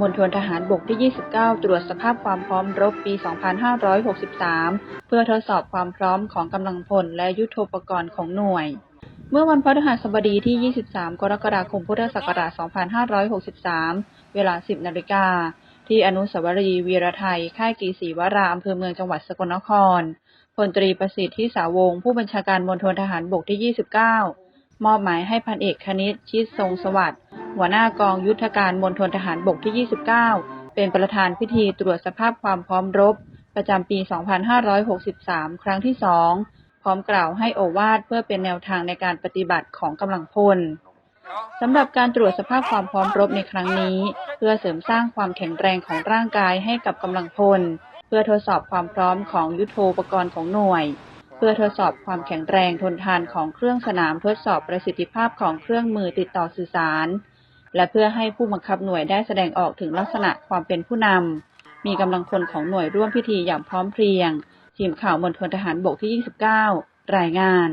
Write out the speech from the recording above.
มณฑลทหารบกที่ 29 ตรวจสภาพความพร้อมรบปี 2563 เพื่อทดสอบความพร้อมของกำลังพลและยุทโธปกรณ์ของหน่วย เมื่อวันพฤหัสบดีที่ 23 กรกฎาคม พุทธศักราช 2563 เวลา 10 นาฬิกา ที่อนุสาวรีย์วีรไทย ค่ายกีศรีวราอำเภอเมืองจังหวัดสกลนคร พลตรีประสิทธิ์ที่สาวง ผู้บัญชาการมณฑลทหารบกที่ 29 มอบหมายให้พันเอกคณิตชิดทรงสวัสดิ์ หัวหน้ากองยุทธการมณฑลทหารบกที่ 29 เป็นประธานพิธีตรวจสภาพความพร้อมรบ ประจำปี 2563 ครั้งที่2พร้อมกล่าวให้โอวาทเพื่อเป็นแนวทางในการปฏิบัติของกำลังพลสำหรับการตรวจสภาพความพร้อมรบในครั้งนี้ เพื่อเสริมสร้างความแข็งแรงของร่างกายให้กับกำลังพล เพื่อทดสอบความพร้อมของยุทโธปกรณ์ของหน่วย เพื่อทดสอบความแข็งแรงทนทานของเครื่องสนามทดสอบประสิทธิภาพของเครื่องมือติดต่อสื่อสาร และเพื่อให้ผู้บังคับหน่วยได้แสดงออกถึงลักษณะความเป็นผู้นำ มีกำลังพลของหน่วยร่วมพิธีอย่างพร้อมเพรียง ทีมข่าวมณฑลทหารบกที่ 29 รายงาน